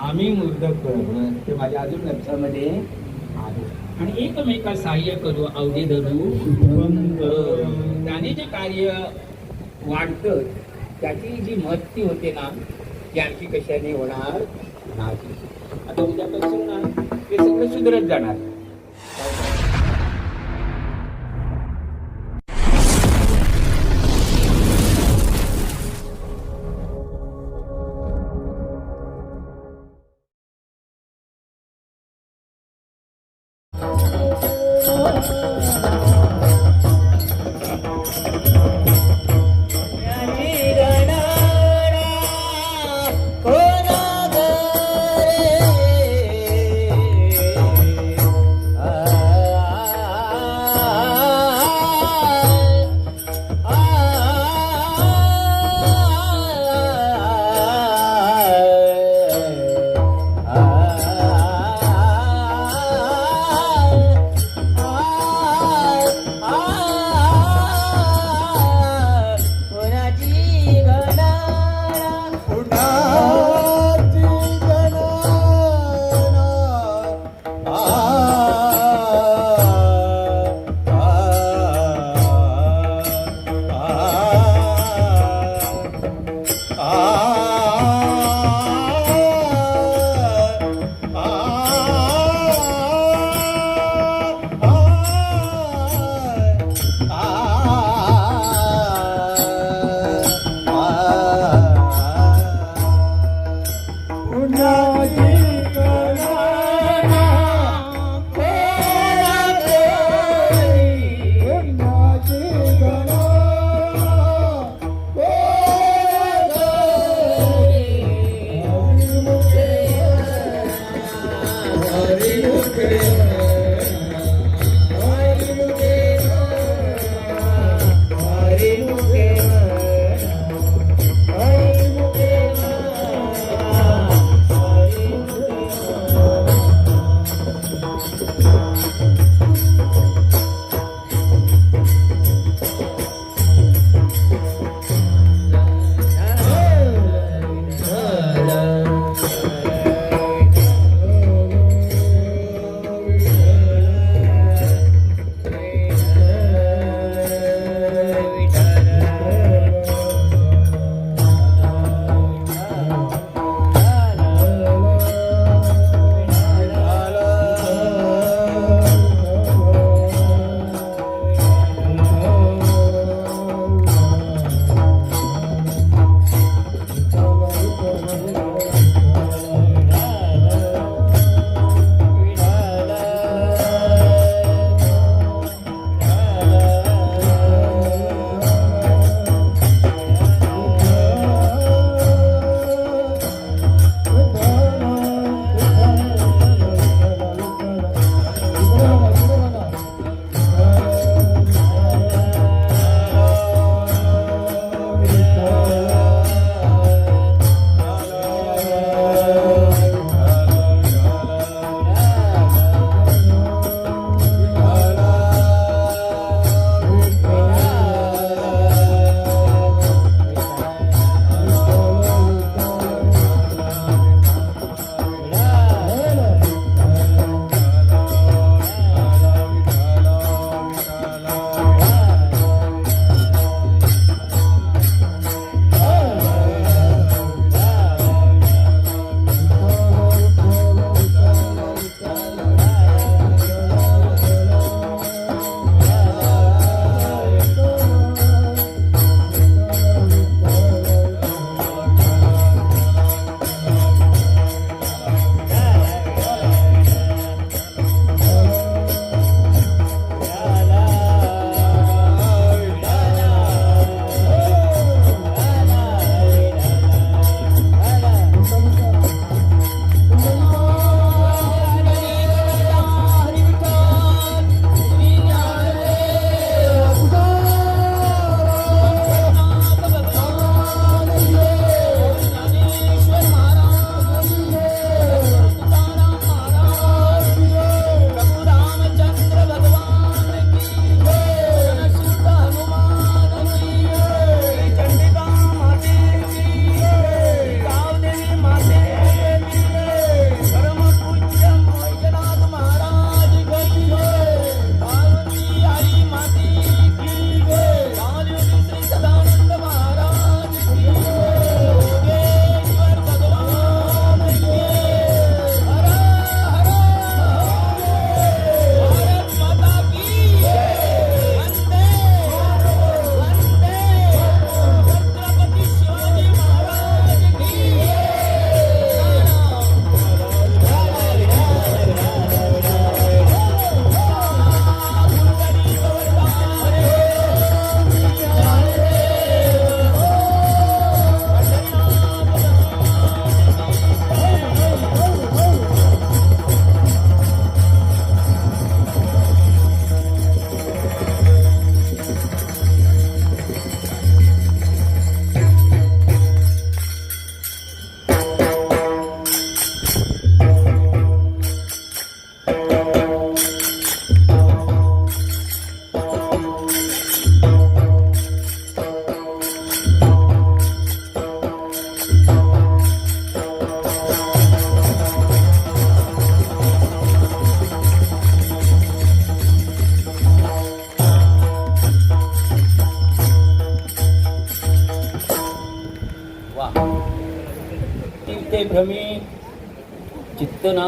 आम्ही मुर्दक करू ते माझ्या अजून लक्षामध्ये आहे. आणि एकमेका सहाय्य करू अवधी धरू. त्याने जे कार्य वाढतं त्याची जी महत्ती होते ना ती आणखी कशाने होणार नाही. आता उद्यापासून ना ते सगळं सुधरत जाणार.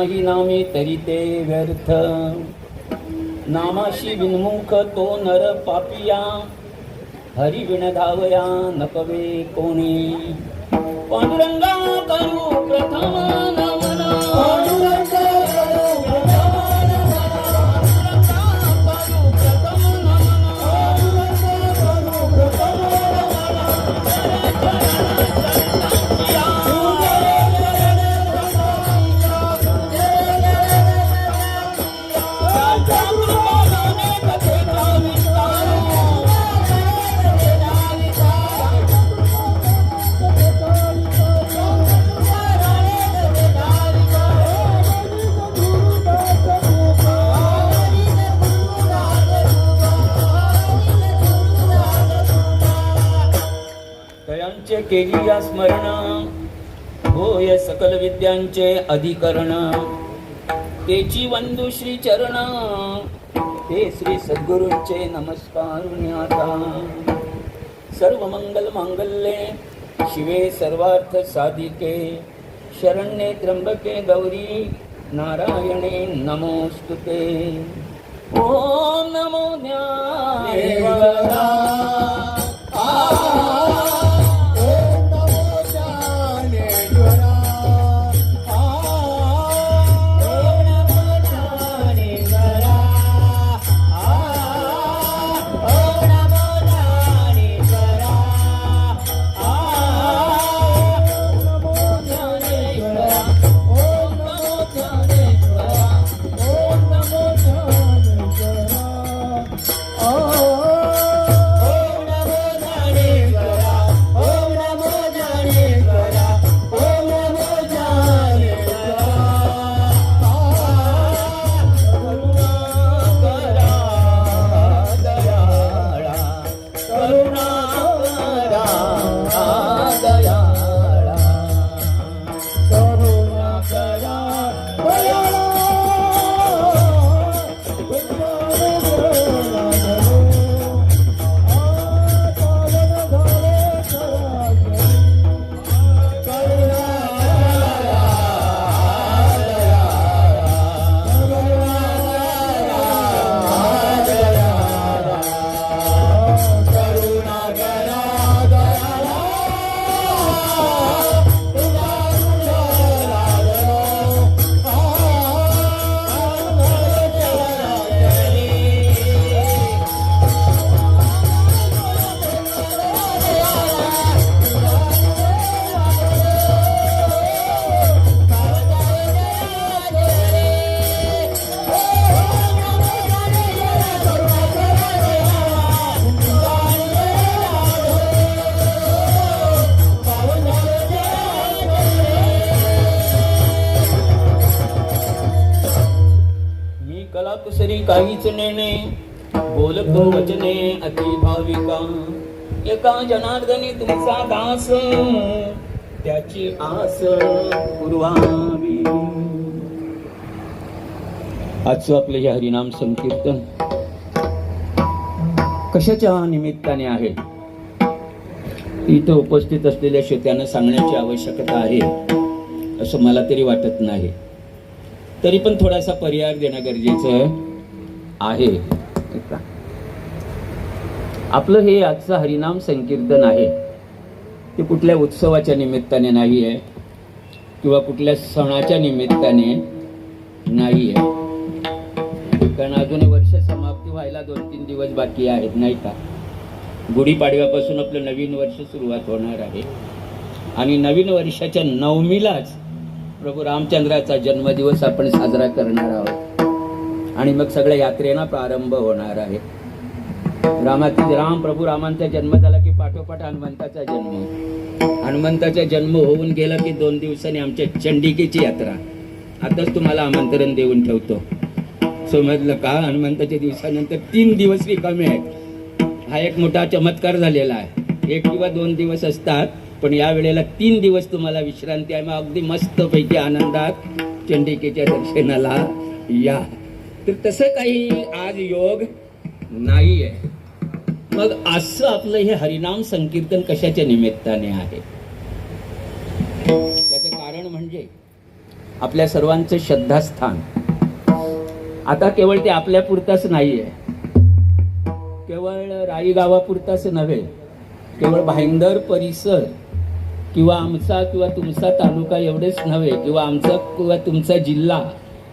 नाही नामी तरी ते व्यर्थ. नामाशी विनमुख तो नर पापिया. हरी विण धावया नकवे कोणी. पांडुरंगा करू प्रथम नमन केली या स्मरण. होय सकल विद्यांचे अधिकरण. तेची वंदू श्री चरण ते श्री सद्गुरूंचे नमस्कार सर्व मंगल मांगल्ये शिवे सर्वार्थ साधिके. शरण्ये त्र्यंबके गौरी नारायणे नमोस्तुते. ओम नमो ज्ञान एका जनार्दनी तुमचा दास. त्याची आस पुरवावी. आजचं आपलं हे हरिनाम संकीर्तन कशाच्या निमित्ताने आहे? इथं उपस्थित असलेल्या श्रोत्यांना सांगण्याची आवश्यकता आहे असं मला तरी वाटत नाही. तरी पण थोडासा पर्याय देणं गरजेचं आहे. आपलं हे आजचं हरिनाम संकीर्तन आहे. ते कुठल्या उत्सवाच्या निमित्ताने नाही आहे किंवा कुठल्या सणाच्या निमित्ताने नाही आहे कारण अजून वर्ष समाप्ती व्हायला दोन तीन दिवस बाकी आहेत नाही का? गुढीपाडव्यापासून आपलं नवीन वर्ष सुरुवात होणार आहे. आणि नवीन वर्षाच्या नवमीलाच प्रभू रामचंद्राचा जन्मदिवस आपण साजरा करणार आहोत. आणि मग सगळ्या यात्रेना प्रारंभ होणार आहे. रामातील राम प्रभू रामांचा जन्म झाला की पाठोपाठ हनुमंताचा जन्म हनुमंताचा जन्म होऊन गेला की दोन दिवसांनी आमच्या चंडिकेची यात्रा. आताच तुम्हाला आमंत्रण देऊन ठेवतो. समजलं का हनुमंताच्या दिवसानंतर तीन दिवस रिकामे आहेत. हा एक मोठा चमत्कार झालेला आहे. एक किंवा दोन दिवस असतात पण या वेळेला तीन दिवस तुम्हाला विश्रांती आहे. मग अगदी मस्तपैकी आनंदात चंडिकेच्या दर्शनाला या. तर तसं काही आज योग नाही आहे मग असं आपलं हे हरिनाम संकीर्तन कशाच्या निमित्ताने आहे? त्याचं कारण म्हणजे आपल्या सर्वांचं श्रद्धास्थान. आता केवळ ते आपल्यापुरताच नाही आहे केवळ राई गावापुरताच नव्हे केवळ भाईंदर परिसर किंवा आमचा किंवा तुमचा तालुका एवढेच नव्हे किंवा आमचा किंवा तुमचा जिल्हा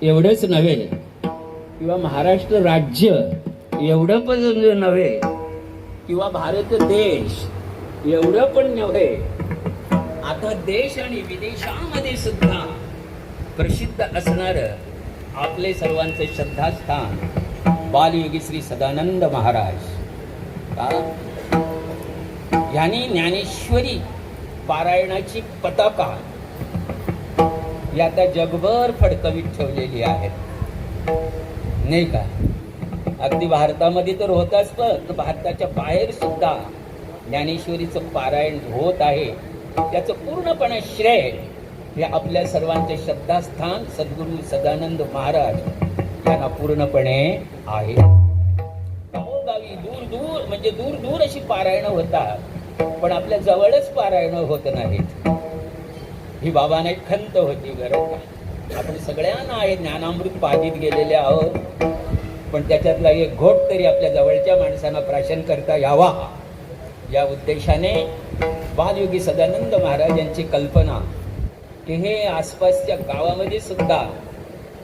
एवढेच नव्हे किंवा महाराष्ट्र राज्य एवढं पण म्हणजे नव्हे. किंवा भारत देश एवढं पण नव्हे. आता देश आणि विदेशामध्ये सुद्धा प्रसिद्ध असणार आपले सर्वांचे श्रद्धास्थान बालयोगी श्री सदानंद महाराज. का? ह्यानी ज्ञानेश्वरी पारायणाची पताका ही आता जगभर फडकवीत ठेवलेली आहेत. नाही का? अगदी भारतामध्ये तर होताच पण भारताच्या बाहेर सुद्धा ज्ञानेश्वरीचं पारायण होत आहे. त्याचं पूर्णपणे श्रेय हे आपल्या सर्वांचे श्रद्धास्थान सद्गुरू सदानंद महाराज यांना पूर्णपणे आहे. गावोगावी दूर दूर म्हणजे दूर दूर अशी पारायणं होतात पण आपल्या जवळच पारायणं होत नाहीत. ही बाबाने खंत होती गरज आपण सगळ्यांना आहे ज्ञानामृत पाजित गेलेले आहोत. पण त्याच्यातला एक घोट तरी आपल्या जवळच्या माणसांना प्राशन करता यावा. या उद्देशाने बालयोगी सदानंद महाराज यांची कल्पना की हे आसपासच्या गावामध्ये सुद्धा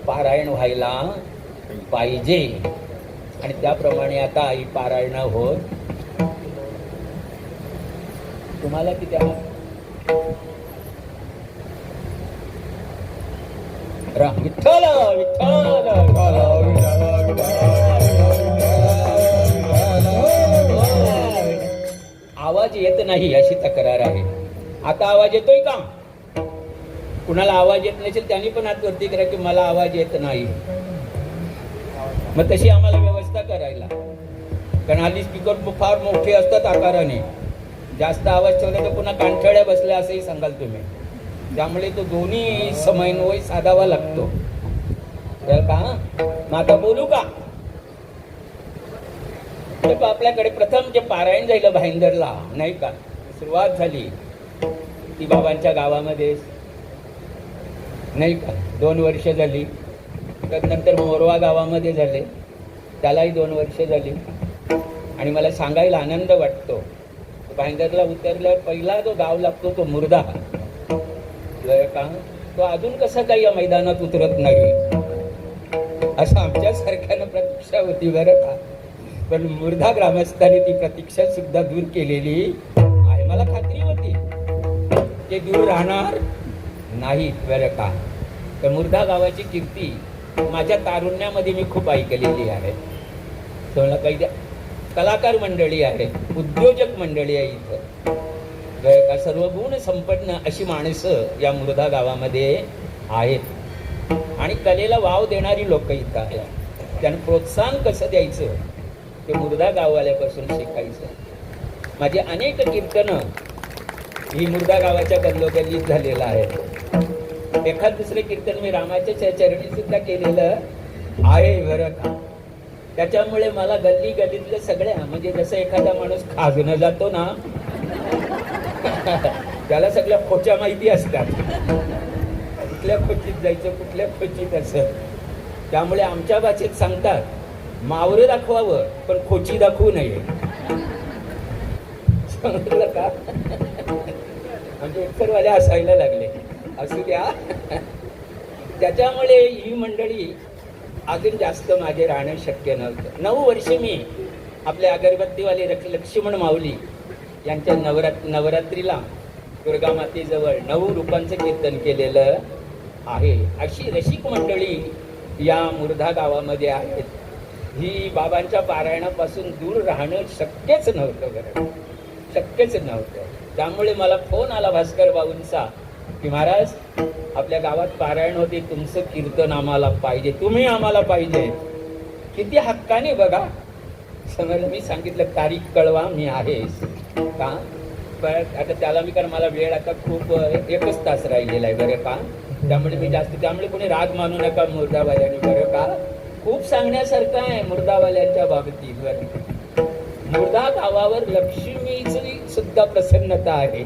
पारायण व्हायला पाहिजे. आणि त्याप्रमाणे आता ही पारायण होत. तुम्हाला किती आहात? राम. विठ्ठल विठ्ठल! आवाज येत नाही अशी तक्रार आहे. आता आवाज येतोय का? कुणाला आवाज येत नसेल त्यांनी पण आज गर्दी करा की मला आवाज येत नाही. मग तशी आम्हाला व्यवस्था करायला. कारण हल्ली स्पीकर फार मोठे असतात आकाराने. जास्त आवाज ठेवला तर पुन्हा कानठळ्या बसल्या असंही सांगाल तुम्ही. त्यामुळे तो दोन्ही समन्वय साधावा लागतो. तर का? मग आता बोलू का? आपल्याकडे प्रथम जे पारायण झालं भाईंदरला नाही का? सुरुवात झाली. ती बाबांच्या गावामध्ये नाही का? दोन वर्ष झाली. त्यानंतर मोरवा गावामध्ये झाले. त्यालाही दोन वर्ष झाली. आणि मला सांगायला आनंद वाटतो. भाईंदरला उतरल्यावर पहिला जो गाव लागतो तो मुर्दा. का? तो अजून कसा काही या मैदानात उतरत नाही. असं आमच्यासारख्यानं प्रतीक्षा होती बरं का? पण मुर्धा ग्रामस्थांनी ती प्रतीक्षा सुद्धा दूर केलेली आहे. मला खात्री होती. ते दूर राहणार नाही बरं का? तर मुर्धा गावाची कीर्ती माझ्या तारुण्यामध्ये मी खूप ऐकलेली आहे. तुम्हाला काही कलाकार मंडळी आहे उद्योजक मंडळी आहे इथं. का? सर्व गुण संपन्न अशी माणसं या मुर्धा गावामध्ये आहेत. आणि कलेला वाव देणारी लोक इथं आहेत. त्यांना प्रोत्साहन कसं द्यायचं? ते मुर्दा गाववाल्यापासून शिकायचं. माझी अनेक कीर्तनं ही मुर्दा गावाच्या गल्लोगल्लीत झालेलं आहे. एखाद दुसरे कीर्तन मी रामाच्या चरणी सुद्धा केलेलं आहे बरं का? त्याच्यामुळे मला गल्ली गल्लीतल्या सगळ्या म्हणजे जसं एखादा माणूस खाजणं जातो ना त्याला सगळ्या खोच्या माहिती असतात. कुठल्या खोचीत जायचं कुठल्या खोचीत असं. त्यामुळे आमच्या भाषेत सांगतात मावरं दाखवावं पण खोची दाखवू नये. समजलं का? म्हणजे उत्तरवाले असायला लागले. असू द्या. त्याच्यामुळे ही मंडळी अजून जास्त माझे राहणं शक्य नव्हतं. नऊ वर्ष मी आपल्या अगरबत्तीवाले लक्ष- लक्ष्मण माऊली यांच्या नवरात नवरात्रीला दुर्गा मातेजवळ नऊ रूपांचं कीर्तन केलेलं आहे. अशी रसिक मंडळी या मुर्धा गावामध्ये आहेत. ही बाबांच्या पारायणापासून दूर राहणं शक्यच नव्हतं बरं शक्यच नव्हतं. त्यामुळे मला फोन आला भास्कर बाबूंचा की महाराज आपल्या गावात पारायण होते तुमचं कीर्तन आम्हाला पाहिजे तुम्ही आम्हाला पाहिजे. किती हक्काने बघा. समज मी सांगितलं तारीख कळवा मी आहे. का? पण आता त्याला मी कारण मला वेळ आता खूप एकच तास राहिलेला आहे बरं का? त्यामुळे मी जास्त त्यामुळे कोणी राग मानू नका मुर्दावाल्यांनी बरं का? खूप सांगण्यासारखं आहे मुर्दावाल्याच्या बाबतीत मुर्दा गावावर लक्ष्मीची सुद्धा प्रसन्नता आहे.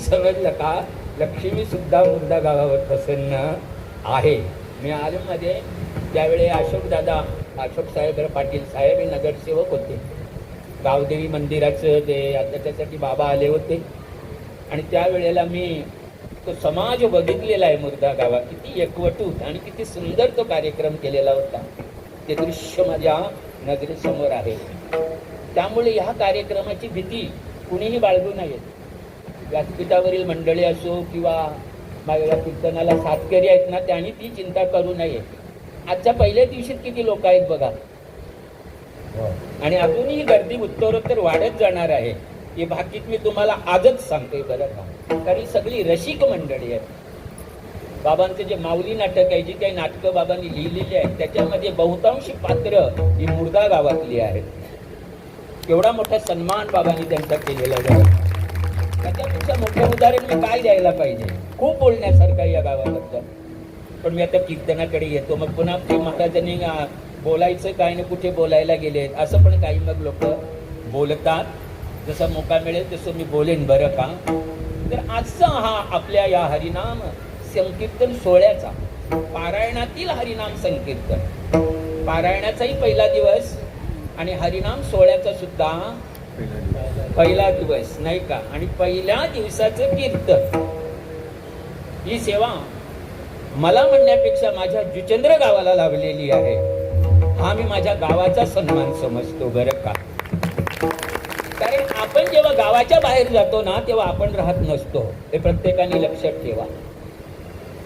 समजलं का? लक्ष्मी सुद्धा मुर्दा गावावर प्रसन्न आहे. मी आलममध्ये त्यावेळी अशोक दादा अशोक साहेब पाटील साहेब हे नगरसेवक होते. गावदेवी मंदिराचं ते त्याच्यासाठी बाबा आले होते. आणि त्यावेळेला मी तो समाज बघितलेला आहे मुर्दा गावात. किती एकवटून आणि किती सुंदर तो कार्यक्रम केलेला होता. ते दृश्य माझ्या नजरेसमोर आहे. त्यामुळे ह्या कार्यक्रमाची भीती कुणीही बाळगू नये. व्यासपीठावरील मंडळी असो किंवा माझ्या कीर्तनाला सातकरी आहेत ना त्यांनी ती चिंता करू नये. आजच्या पहिल्या दिवशीत किती लोक आहेत बघा. आणि अजूनही गर्दी उत्तरोत्तर वाढत जाणार आहे. ही बाकीत मी तुम्हाला आजच सांगतोय बरं का. कारण सगळी रसिक मंडळी आहेत. बाबांचं जे माऊली नाटक आहे जी काही नाटकं बाबांनी लिहिलेली आहेत त्याच्यामध्ये बहुतांशी पात्र ही मुर्दा गावातली आहेत. एवढा मोठा सन्मान बाबांनी त्यांचा केलेला आहे. त्याच्यापेक्षा मोठं उदाहरण मी काय द्यायला पाहिजे? खूप बोलण्यासारखं या गावाबद्दल. पण मी आता कीर्तनाकडे येतो मग पुन्हा ते महाराजांनी बोलायचं काय ना कुठे बोलायला गेले असं पण काही मग लोक बोलतात. जसा मोका मिळेल तसं मी बोलेन बरं का? तर आजचा हा आपल्या या हरिनाम संकीर्तन सोहळ्याचा पारायणातील हरिनाम संकीर्तन. पारायणाचाही पहिला दिवस आणि हरिनाम सोहळ्याचा सुद्धा पहिला दिवस नाही का? आणि पहिल्या दिवसाचं कीर्तन. ही सेवा मला म्हणण्यापेक्षा माझ्या जुचंद्र गावाला लाभलेली आहे. हा मी माझ्या गावाचा सन्मान समजतो बरं का? आपण जेव्हा गावाच्या बाहेर जातो ना तेव्हा आपण राहत नसतो. हे प्रत्येकाने लक्षात ठेवा.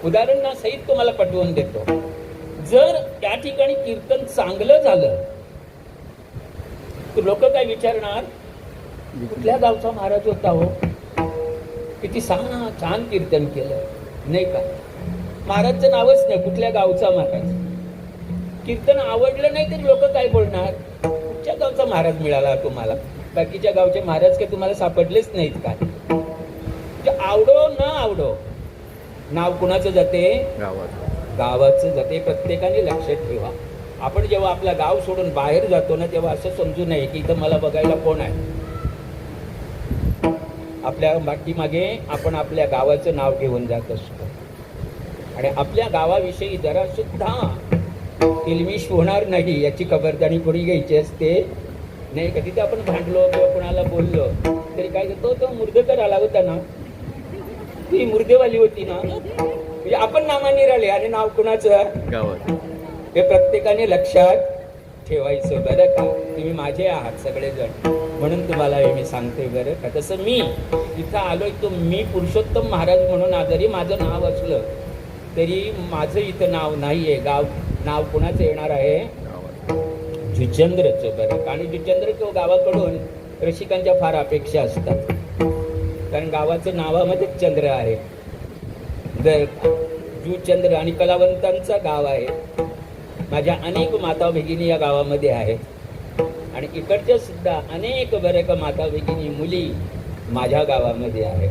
उदाहरणासहित तुम्हाला पटवून देतो. जर त्या ठिकाणी कीर्तन चांगलं झालं तर लोक काय विचारणार कुठल्या गावचा महाराज होता हो? किती छान छान कीर्तन केलं. नाही का? महाराजचं नावच नाही कुठल्या गावचा महाराज? कीर्तन आवडलं नाही तरी लोक काय बोलणार? कुठच्या गावचा महाराज मिळाला तुम्हाला? बाकीच्या गावचे महाराज काही तुम्हाला सापडलेच नाहीत काय म्हणजे आवडो न आवडो नाव कुणाचं जाते? गावाचं. जाते. प्रत्येकाने लक्षात ठेवा. आपण जेव्हा आपलं गाव सोडून बाहेर जातो ना तेव्हा असं समजू नये की इथं मला बघायला कोण आहे. आपल्या पाठीमागे आपण आपल्या गावाचं नाव घेऊन जात असतो. आणि आपल्या गावाविषयी जरा सुद्धा किलमिश होणार नाही याची खबरदारी कोणी घ्यायची असते? नाही कधी ते आपण भांडलो किंवा कोणाला बोललो तरी काय तो तो मुर्देकर आला होता ना. ती मुर्देवाली होती ना. म्हणजे आपण नामाने राहिले आणि नाव कुणाचं? गावात. हे प्रत्येकाने लक्षात ठेवायचं बरं का? तुम्ही माझे आहात सगळेजण. म्हणून तुम्हाला हे मी सांगते बरं का? तसं मी इथं आलोय तो मी पुरुषोत्तम महाराज म्हणून आज जरी माझं नाव असलं तरी माझं इथं नाव नाही आहे गाव नाव कुणाचं येणार आहे? गावात जुचंद्रचं बरं. आणि जुचंद्र किंवा गावाकडून रसिकांच्या फार अपेक्षा असतात. कारण गावाचं नावामध्येच चंद्र आहे. जर जुचंद्र आणि कलावंतांचा गाव आहे. माझ्या अनेक माता भगिनी या गावामध्ये आहेत. आणि इकडच्या सुद्धा अनेक बरं का माता भगिनी मुली माझ्या गावामध्ये आहेत.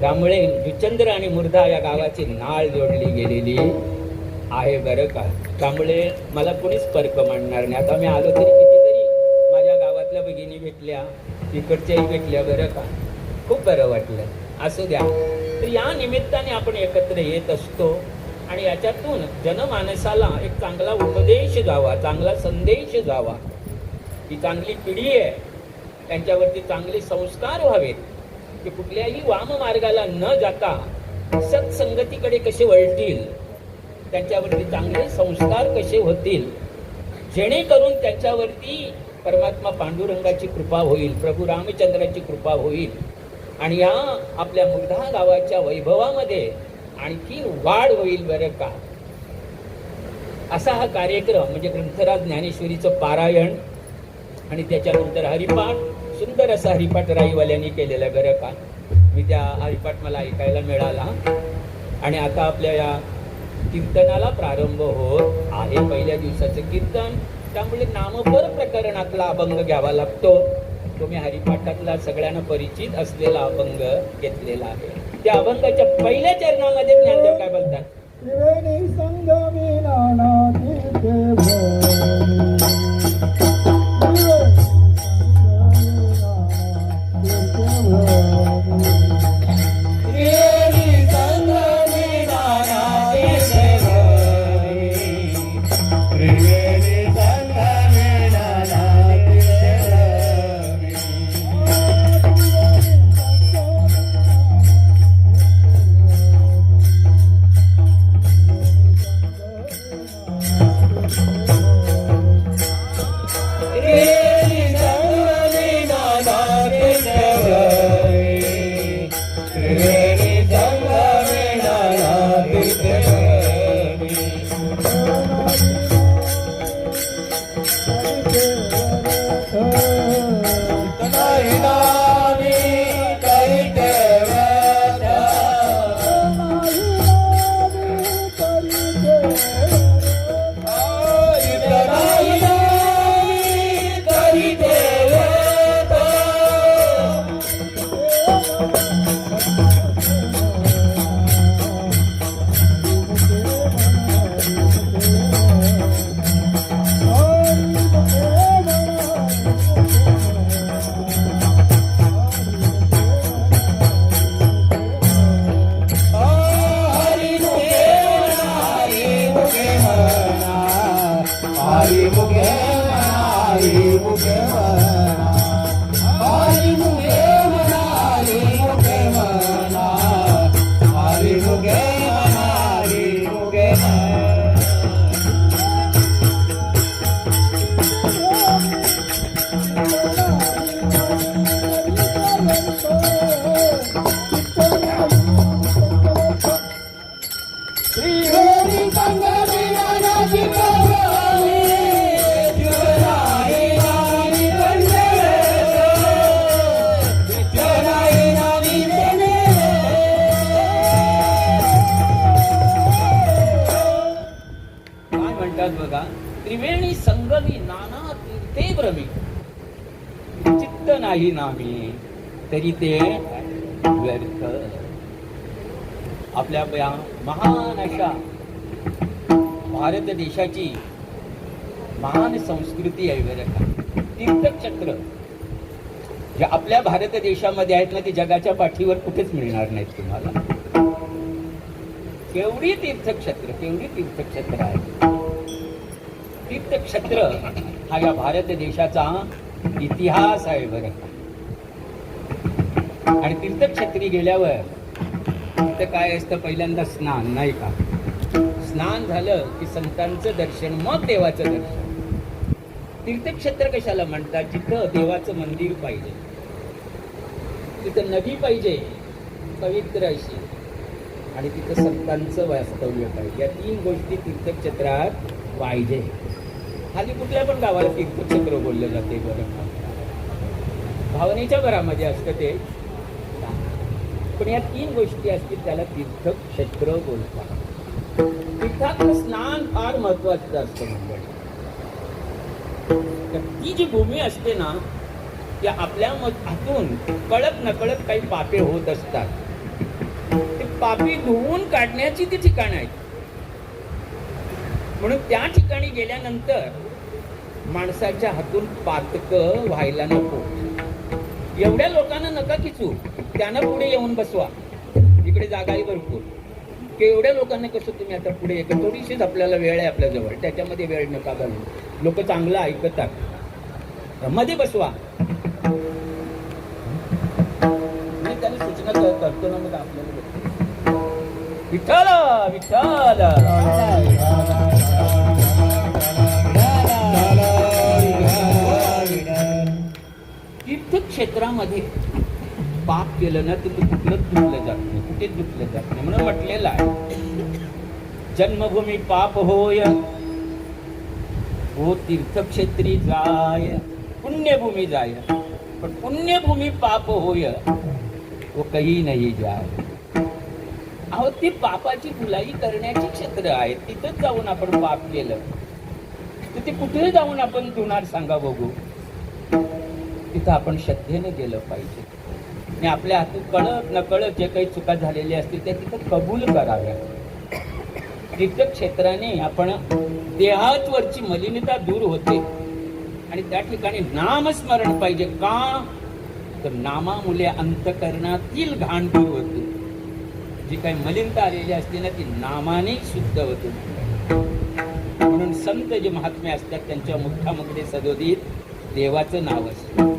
त्यामुळे जुचंद्र आणि मुर्धा या गावाची नाळ जोडली गेलेली आहे बरं का? त्यामुळे मला कोणीच फरक मांडणार नाही. आता मी आलो तरी कितीतरी माझ्या गावातल्या भगिनी भेटल्या तिकडच्याही भेटल्या बरं का? खूप बरं वाटलं. असू द्या. तर या निमित्ताने आपण एकत्र येत असतो आणि याच्यातून जनमानसाला एक चांगला उपदेश जावा चांगला संदेश जावा ही चांगली पिढी आहे. त्यांच्यावरती चांगले संस्कार व्हावेत. की कुठल्याही वाम मार्गाला न जाता सत्संगतीकडे कसे वळतील? त्यांच्यावरती चांगले संस्कार कसे होतील? जेणेकरून त्यांच्यावरती परमात्मा पांडुरंगाची कृपा होईल प्रभू रामचंद्राची कृपा होईल. आणि या आपल्या मुग्धा गावाच्या वैभवामध्ये आणखी वाढ होईल बरं का? असा हा कार्यक्रम म्हणजे ग्रंथराज ज्ञानेश्वरीचं पारायण आणि त्याच्यानंतर हरिपाठ सुंदर असा हरिपाठ राईवाल्यांनी केलेला बरं का? मी त्या हरिपाठ मला ऐकायला मिळाला. आणि आता आपल्या या कीर्तनाला प्रारंभ होत आहे. पहिल्या दिवसाचं कीर्तन. त्यामुळे नामपर प्रकरणातला अभंग घ्यावा लागतो. तुम्ही हरिपाठातला सगळ्यांना परिचित असलेला अभंग घेतलेला आहे. त्या अभंगाच्या पहिल्या चरणामध्ये ज्ञानदेव काय बोलतात? त्रिवेणी संगमी नाना त्रिवेणी संगमी नाना तीर्थे भ्रमी चित्त नाही नामी तरी ते व्यर्थ. आपल्या या महान अशा भारत देशाची महान संस्कृती आहे बरं का. तीर्थक्षेत्र जे आपल्या भारत देशामध्ये आहेत ना ते जगाच्या पाठीवर कुठेच मिळणार नाहीत तुम्हाला. केवढी तीर्थक्षेत्र केवढी तीर्थक्षेत्र आहे. तीर्थक्षेत्र हा या भारत देशाचा इतिहास आहे बरं. आणि तीर्थक्षेत्री गेल्यावर तिथं काय असतं? पहिल्यांदा स्नान नाही का? स्नान झालं की संतांचं दर्शन मग देवाचं दर्शन. तीर्थक्षेत्र कशाला म्हणतात? जिथं देवाचं मंदिर पाहिजे. तिथं नदी पाहिजे पवित्र अशी. आणि तिथं संतांचं वास्तव्य पाहिजे. या तीन गोष्टी तीर्थक्षेत्रात पाहिजे. खाली कुठल्या पण गावाला तीर्थक्षेत्र बोललं जाते बरं. भावनेच्या घरामध्ये असतं ते. पण या तीन गोष्टी असतील त्याला तीर्थक्षेत्र बोलतात. तीर्थातलं स्नान फार महत्वाचं असतं तर ती जी भूमी असते ना की आपल्या मत- हातून कळत नकळत काही पापे होत असतात. ते पापी धुवून काढण्याची ती ठिकाण आहेत. म्हणून त्या ठिकाणी गेल्यानंतर माणसाच्या हातून पातक व्हायला नको. एवढ्या लोकांना नका खिचू. त्यांना पुढे येऊन बसवा. इकडे जागाही भरपूर. की एवढ्या लोकांना कसं तुम्ही आता पुढे येतं? थोडीशीच आपल्याला वेळ आहे आपल्याजवळ. त्याच्यामध्ये वेळ नका घालू. लोक चांगलं ऐकतात. मध्ये बसवा. मी त्यांना सूचना करतो ना मग आपल्याला विठ्ठल विठ्ठल. तीर्थक्षेत्रामध्ये पाप केलं ना तिथं कुठलं कुठलंच जात नाही. कुठेच दुखलं जात नाही? म्हणून म्हटलेलं आहे. जन्मभूमी पाप होय. हो तीर्थक्षेत्री जाय. पुण्यभूमी जाय. पण पुण्यभूमी पाप होय. वो काही नाही जाय. अहो ती पापाची भुलाई करण्याची क्षेत्र आहे. तिथंच जाऊन आपण पाप केलं. तर ते कुठे जाऊन आपण धुणार सांगा बघू? तिथं आपण श्रद्धेने गेलं पाहिजे. आणि आपल्या हातून कळत नकळत जे काही चुका झालेल्या असतील त्या तिथं कबूल कराव्या. तिथं क्षेत्राने आपण देहातवरची मलिनता दूर होते. आणि त्या ठिकाणी नामस्मरण पाहिजे. का? तर नामामुळे अंतकरणातील घाण दूर होते. जी काही मलिनता आलेली असते ना ती नामाने शुद्ध होते. म्हणून संत जे महात्मे असतात त्यांच्या मुखामध्ये सदोदित देवाचं नाव असतं.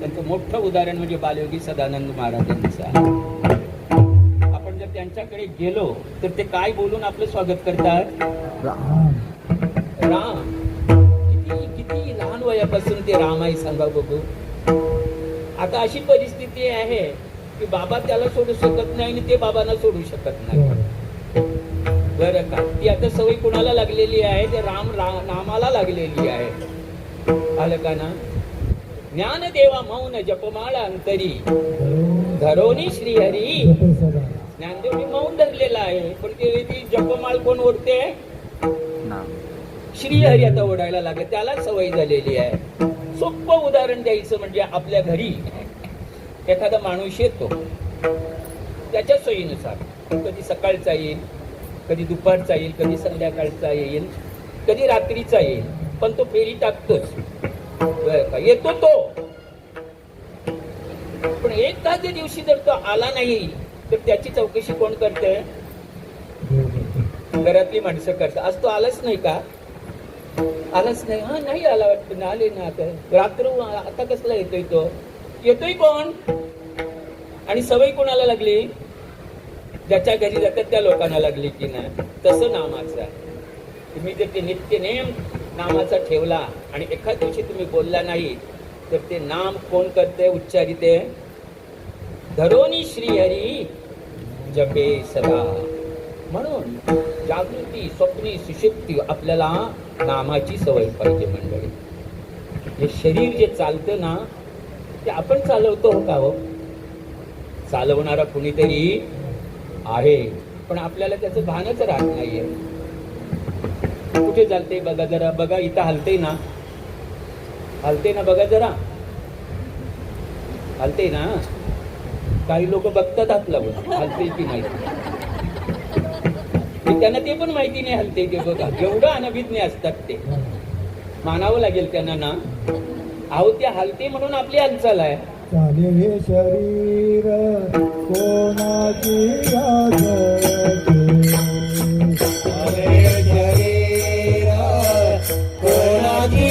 त्यांचं मोठं उदाहरण म्हणजे बालयोगी सदानंद महाराजांचं आपण जर त्यांच्याकडे गेलो तर ते काय बोलून आपलं स्वागत करतात? राम. किती किती लहान वयापासून ते राम आहे सांगा बघू. आता अशी परिस्थिती आहे की बाबा त्याला सोडू शकत नाही आणि ते बाबांना सोडू शकत नाही. बरं. का? ती आता सवय कुणाला लागलेली आहे? ते राम रा- नामाला लागलेली आहे. आलं का ना? ज्ञान देवा मौन जपमाळ अंतरी. धरोनी श्रीहरी. ज्ञानदेवनी मौन धरलेला आहे. पण ते ती जपमाळ कोण ओढते? श्रीहरी आता ओढायला लागले. त्याला सवय झालेली आहे. सोपं उदाहरण द्यायचं म्हणजे आपल्या घरी एखादा माणूस येतो त्याच्या सोयीनुसार कधी सकाळचा येईल कधी दुपारचा येईल कधी संध्याकाळचा येईल कधी रात्रीचा येईल पण तो फेरी टाकतोच. का? येतो तो. पण एखाद्या दिवशी जर तो आला नाही तर त्याची चौकशी कोण करते? घरातली माणसं करतात. आज तो आलाच नाही का? आलाच नाही. हा नाही आला वाटतं. ना आले ना आता. रात्र आता कसला येतोय तो? येतोय कोण? आणि सवय कोणाला लागली? ज्याच्या घरी जातात त्या लोकांना लागली की नाही? तसं नामाचं तुम्ही जर ते नित्य नेम नामाचा ठेवला आणि एखाद दिवशी तुम्ही बोलला नाही तर ते नाम कोण करते उच्चारिते धरोनी श्रीहरी जपे सदा. म्हणून जागृती स्वप्नी सुशक्ती आपल्याला नामाची सवय पाहिजे मंडळी. हे शरीर जे चालतं ना ते आपण चालवतो हो का हो? चालवणारा कुणीतरी आहे पण आपल्याला त्याचं भानच राहत नाहीये. कुठे चालते बघा जरा बघा इथं हलते ना. हलते ना बघा जरा. हलते ना? काही लोक बघतात हात लावून हलते की नाही. त्यांना ते पण माहिती नाही हलते ते बघा. एवढं अनभिज्ञ असतात ते. मानावं लागेल त्यांना ना. अहो ती हलते म्हणून आपली हालचाल आहे. चाले हे शरीर कोणाची कोणाची